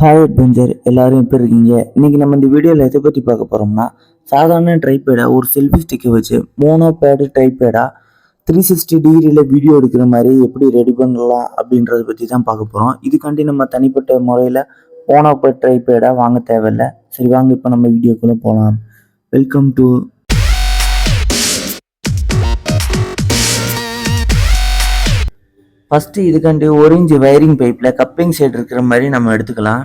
Hi adventure எல்லோரும் எப்படி இருக்கீங்க? இன்றைக்கி நம்ம இந்த வீடியோவில் எதை பற்றி பார்க்க போகிறோம்னா சாதாரண ட்ரைபேடை ஒரு செல்ஃபி ஸ்டிக்கை வச்சு மோனோ பேடு ட்ரைபேடாக த்ரீ சிக்ஸ்டி டிகிரியில் வீடியோ எடுக்கிற மாதிரி எப்படி ரெடி பண்ணலாம் அப்படின்றத பற்றி தான் பார்க்க போகிறோம் இதுக்காண்டி நம்ம தனிப்பட்ட முறையில் மோனோ பேட் ட்ரைபேடாக வாங்க தேவையில்ல. சரி வாங்க இப்போ நம்ம வீடியோக்குள்ளே போகலாம் வெல்கம் டு ஃபஸ்ட்டு இதுக்காண்டி ஒரிஞ்சு வயரிங் பைப்பில் கப்ளிங் சைடு இருக்கிற மாதிரி நம்ம எடுத்துக்கலாம்.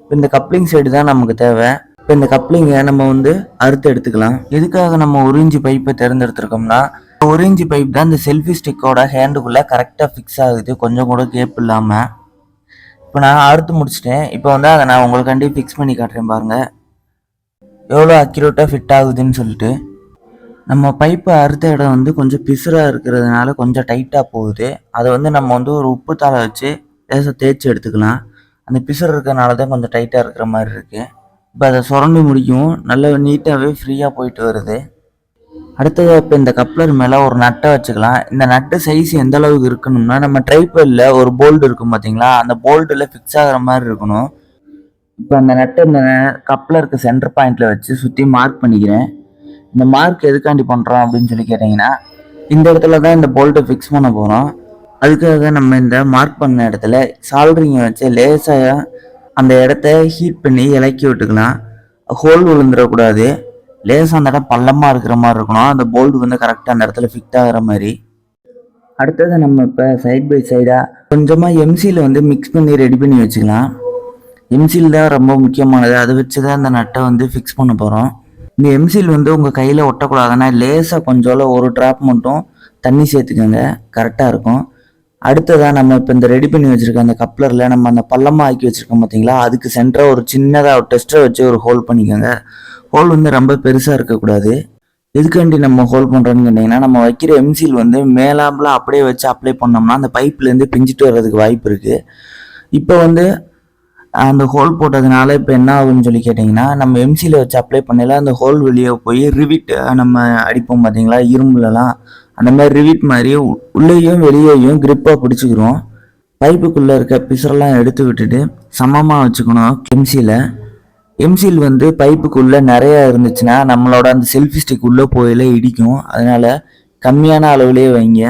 இப்போ இந்த கப்ளிங் சைடு தான் நமக்கு தேவை. இப்போ இந்த கப்ளிங்கை நம்ம வந்து அறுத்து எடுத்துக்கலாம். எதுக்காக நம்ம ஒரேஞ்சு பைப்பை தேர்ந்தெடுத்துருக்கோம்னா ஒரேஞ்சு பைப் தான் இந்த செல்ஃபி ஸ்டிக்கோட ஹேண்டுக்குள்ளே கரெக்டாக ஃபிக்ஸ் ஆகுது. கொஞ்சம் கூட கேப் இல்லாமல் இப்போ நான் அறுத்து முடிச்சிட்டேன். இப்போ வந்து அதை நான் உங்களுக்காண்டி ஃபிக்ஸ் பண்ணி காட்டுறேன் பாருங்கள் எவ்வளோ அக்யூரேட்டாக ஃபிட் ஆகுதுன்னு சொல்லிட்டு. நம்ம பைப்பு அறுத்த இடம் வந்து கொஞ்சம் பிசுறாக இருக்கிறதுனால கொஞ்சம் டைட்டாக போகுது. அதை வந்து நம்ம வந்து ஒரு உப்பு தாளை வச்சு லேசாக தேய்ச்சி எடுத்துக்கலாம். அந்த பிசுறு இருக்கிறனால தான் கொஞ்சம் டைட்டாக இருக்கிற மாதிரி இருக்குது இப்போ அதை சுரண்டி முடிக்கும் நல்ல நீட்டாகவே ஃப்ரீயாக போயிட்டு வருது. அடுத்தது இப்போ இந்த கப்ளர் மேலே ஒரு நட்டை வச்சுக்கலாம். இந்த நட்டு சைஸ் எந்த அளவுக்கு இருக்கணும்னா நம்ம ட்ரைப்பல்ல ஒரு போல்டு இருக்கும் பார்த்தீங்களா அந்த போல்டில் ஃபிக்ஸ் ஆகிற மாதிரி இருக்கணும். இப்போ அந்த நட்டை இந்த கப்ளருக்கு சென்டர் பாயிண்டில் வச்சு சுற்றி மார்க் பண்ணிக்கிறேன். இந்த மார்க் எதுக்காண்டி பண்ணுறோம் அப்படின்னு சொல்லி கேட்டிங்கன்னா இந்த இடத்துல தான் இந்த போல்ட்டை ஃபிக்ஸ் பண்ண போகிறோம் அதுக்காக நம்ம இந்த மார்க் பண்ண இடத்துல சால்ட்ரிங்கை வச்சு லேசாக அந்த இடத்த ஹீட் பண்ணி இலக்கி விட்டுக்கலாம். ஹோல் விழுந்துடக்கூடாது. லேசாக அந்த இடம் பள்ளமாக இருக்கிற மாதிரி இருக்கணும். அந்த போல்டு வந்து கரெக்டாக அந்த இடத்துல ஃபிட் ஆகிற மாதிரி. அடுத்தது நம்ம இப்போ சைட் பை சைடாக கொஞ்சமாக எம்சியில் வந்து மிக்ஸ் பண்ணி ரெடி பண்ணி வச்சுக்கலாம். எம்சியில் தான் ரொம்ப முக்கியமானது. அதை வச்சு தான் அந்த நட்டை வந்து ஃபிக்ஸ் பண்ண போகிறோம் இந்த எம்சில் வந்து உங்கள் கையில் ஒட்டக்கூடாதுன்னா லேசாக கொஞ்சோல ஒரு ட்ராப் மட்டும் தண்ணி சேர்த்துக்கோங்க. கரெக்டாக இருக்கும். அடுத்ததாக நம்ம இப்போ இந்த ரெடி பண்ணி வச்சுருக்க அந்த கப்ளரில் நம்ம அந்த பள்ளமாக ஆக்கி வச்சுருக்கோம் பார்த்தீங்களா அதுக்கு சென்டராக ஒரு சின்னதாக ஒரு டெஸ்ட்டை வச்சு ஒரு ஹோல் பண்ணிக்கோங்க. ஹோல் வந்து ரொம்ப பெருசாக இருக்கக்கூடாது. எதுக்காண்டி நம்ம ஹோல் பண்ணுறோன்னு கேட்டிங்கன்னா நம்ம வைக்கிற எம்சில் வந்து மேலாம்பில் அப்படியே வச்சு அப்ளை பண்ணோம்னா அந்த பைப்லேருந்து பிஞ்சிட்டு வர்றதுக்கு வாய்ப்பு இருக்குது இப்போ வந்து அந்த ஹோல் போட்டதுனால இப்போ என்ன ஆகுன்னு சொல்லி கேட்டிங்கன்னா நம்ம எம்சியில் வச்சு அப்ளை பண்ணல அந்த ஹோல் வெளியே போய் ரிவிட் நம்ம அடிப்போம் பார்த்தீங்களா இரும்புலலாம். அந்த மாதிரி ரிவிட் மாதிரி உள்ளேயும் வெளியேயும் கிரிப்பாக பிடிச்சிக்கிறோம் பைப்புக்குள்ளே இருக்க பிசரெல்லாம் எடுத்து விட்டுட்டு சமமாக வச்சுக்கணும் எம்சியில் எம்சியில் வந்து பைப்புக்குள்ளே நிறையா இருந்துச்சுன்னா நம்மளோட அந்த செல்ஃபி ஸ்டிக் உள்ளே போயில இடிக்கும். அதனால கம்மியான அளவுலேயே வைங்க.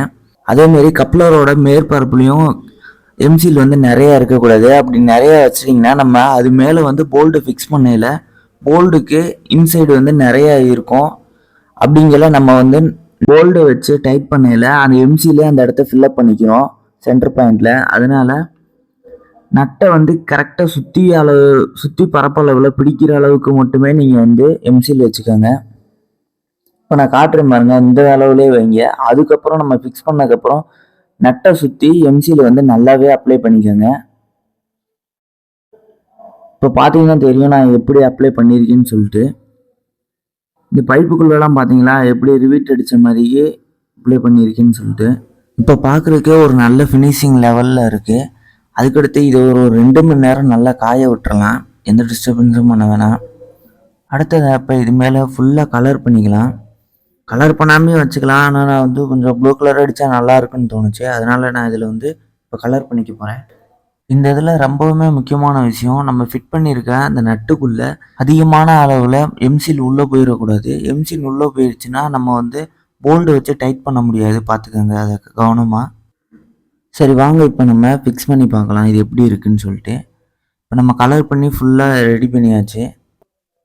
அதேமாரி கப்ளரோட மேற்பரப்புலையும் எம்சில் வந்து நிறையா இருக்கக்கூடாது. அப்படி நிறையா வச்சிட்டிங்கன்னா நம்ம அது மேலே வந்து போல்டு ஃபிக்ஸ் பண்ணையில் போல்டுக்கு இன்சைடு வந்து நிறையா இருக்கும். அப்படிங்கிற நம்ம வந்து போல்டு வச்சு டைப் பண்ணையில் அந்த எம்சிலே அந்த இடத்த ஃபில்லப் பண்ணிக்கிறோம் சென்டர் பாயிண்டில் அதனால நட்டை வந்து கரெக்டாக சுற்றி அளவு சுற்றி பரப்பளவில் பிடிக்கிற அளவுக்கு மட்டுமே நீங்கள் வந்து எம்சில் வச்சுக்கோங்க. இப்போ நான் காட்டுறேன் பாருங்கள் இந்த அளவுலேயே வைங்க. அதுக்கப்புறம் நம்ம ஃபிக்ஸ் பண்ணதுக்கப்புறம் நட்டை சுற்றி எம்சியில் வந்து நல்லாவே அப்ளை பண்ணிக்கோங்க. இப்போ பார்த்தீங்கன்னா தெரியும் நான் எப்படி அப்ளை பண்ணியிருக்கேன்னு சொல்லிட்டு. இந்த பைப்புக்குள்ளெல்லாம் பார்த்தீங்களா எப்படி ரிவீட் அடித்த மாதிரியே அப்ளை பண்ணியிருக்கேன்னு சொல்லிட்டு. இப்போ பார்க்குறதுக்கே ஒரு நல்ல ஃபினிஷிங் லெவலில் இருக்குது அதுக்கடுத்து இது ஒரு ரெண்டு மணி நேரம் நல்லா காய விட்டுறலாம். எந்த டிஸ்டர்பன்ஸும் பண்ண வேணாம். அடுத்தது அப்போ இது மேலே ஃபுல்லாக கலர் பண்ணிக்கலாம். கலர் பண்ணாமே வச்சுக்கலாம். ஆனால் நான் வந்து கொஞ்சம் ப்ளூ கலர் அடித்தா நல்லா இருக்குன்னு தோணுச்சு. அதனால் நான் இதில் வந்து இப்போ கலர் பண்ணிக்க போகிறேன் இந்த இதில் ரொம்பவுமே முக்கியமான விஷயம் நம்ம ஃபிட் பண்ணியிருக்க அந்த நட்டுக்குள்ளே அதிகமான அளவில் எம்சில் உள்ளே போயிடக்கூடாது. எம்சில் உள்ளே போயிடுச்சுன்னா நம்ம வந்து போல்டு வச்சு டைட் பண்ண முடியாது. பார்த்துக்கோங்க அதை கவனமாக சரி வாங்க இப்போ நம்ம ஃபிக்ஸ் பண்ணி பார்க்கலாம். இது எப்படி இருக்குன்னு சொல்லிட்டு. இப்போ நம்ம கலர் பண்ணி ஃபுல்லாக ரெடி பண்ணியாச்சு.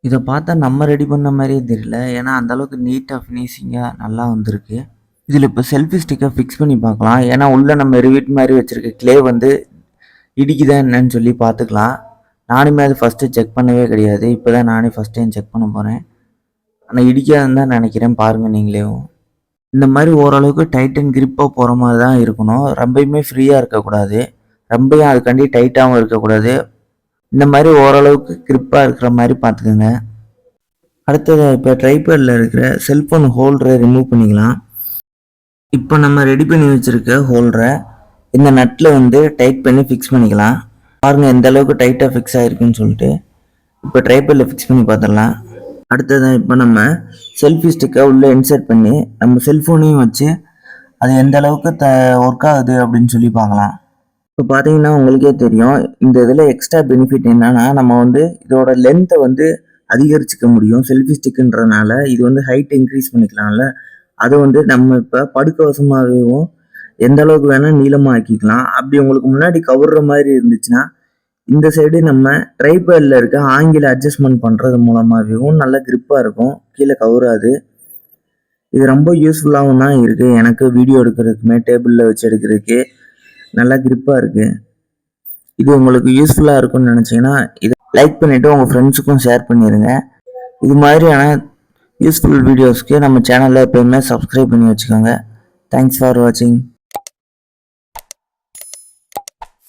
இதை பார்த்தா நம்ம ரெடி பண்ண மாதிரியே தெரியல. ஏன்னா அந்தளவுக்கு நீட்டாக ஃபினிஷிங்காக நல்லா வந்திருக்கு. இதில் இப்போ செல்ஃபி ஸ்டிக்கை ஃபிக்ஸ் பண்ணி பார்க்கலாம். ஏன்னா உள்ளே நம்ம ரிவிட் மாதிரி வச்சுருக்க க்ளே வந்து இடிக்குதா என்னன்னு சொல்லி பார்த்துக்கலாம். நானுமே அது ஃபஸ்ட்டு செக் பண்ணவே கிடையாது. இப்போ தான் நானே ஃபஸ்ட் டைம் செக் பண்ண போகிறேன் ஆனால் இடிக்காதுன்னு தான் நினைக்கிறேன். பாருங்கள் நீங்களேவும் இந்த மாதிரி ஓரளவுக்கு டைட்டன் கிரிப்பாக போகிற மாதிரி தான் இருக்கணும். ரொம்பயுமே ஃப்ரீயாக இருக்கக்கூடாது. ரொம்பவும் அதுக்காண்டி டைட்டாகவும் இருக்கக்கூடாது. இந்த மாதிரி ஓரளவுக்கு கிரிப்பாக இருக்கிற மாதிரி பார்த்துக்கோங்க. அடுத்தது இப்போ ட்ரைபேடில் இருக்கிற செல்ஃபோன் ஹோல்டரை ரிமூவ் பண்ணிக்கலாம். இப்போ நம்ம ரெடி பண்ணி வச்சுருக்க ஹோல்டரை இந்த நட்டில் வந்து டைட் பண்ணி ஃபிக்ஸ் பண்ணிக்கலாம். பாருங்கள் எந்த அளவுக்கு டைட்டாக ஃபிக்ஸ் ஆகிருக்குன்னு சொல்லிட்டு. இப்போ ட்ரைபேடில் ஃபிக்ஸ் பண்ணி பார்த்துடலாம். அடுத்ததான் இப்போ நம்ம செல்ஃபி ஸ்டிக்கை உள்ளே இன்சர்ட் பண்ணி நம்ம செல்ஃபோனையும் வச்சு அது எந்த அளவுக்கு த ஒர்க் ஆகுது அப்படின்னு சொல்லி பார்க்கலாம். இப்போ பார்த்தீங்கன்னா உங்களுக்கே தெரியும் இந்த இதில் எக்ஸ்ட்ரா பெனிஃபிட் என்னன்னா நம்ம வந்து இதோட லென்த்தை வந்து அதிகரிச்சுக்க முடியும். செல்ஃபி ஸ்டிக்குன்றனால இது வந்து ஹைட் இன்க்ரீஸ் பண்ணிக்கலாம்ல. அது வந்து நம்ம இப்போ படுக்க வசமாகவும் எந்த அளவுக்கு வேணால் நீளமாக ஆக்கிக்கலாம் அப்படி உங்களுக்கு முன்னாடி கவுர்ற மாதிரி இருந்துச்சுன்னா இந்த சைடு நம்ம ட்ரைபேடில் இருக்க ஆங்கில அட்ஜஸ்ட்மெண்ட் பண்ணுறது மூலமாகவும் நல்ல கிரிப்பாக இருக்கும். கீழே கவுராது இது ரொம்ப யூஸ்ஃபுல்லாகவும் தான் இருக்குது எனக்கு வீடியோ எடுக்கிறதுக்குமே டேபிளில் வச்சு எடுக்கிறதுக்கு. நல்லா கிரிப்பாக இருக்குது இது உங்களுக்கு யூஸ்ஃபுல்லாக இருக்கும்னு நினச்சிங்கன்னா இதை லைக் பண்ணிவிட்டு உங்கள் ஃப்ரெண்ட்ஸுக்கும் ஷேர் பண்ணிடுங்க இது மாதிரியான யூஸ்ஃபுல் வீடியோஸ்க்கு நம்ம சேனலில் எப்போயுமே சப்ஸ்கிரைப் பண்ணி வச்சுக்கோங்க. தேங்க்ஸ் ஃபார் வாட்சிங்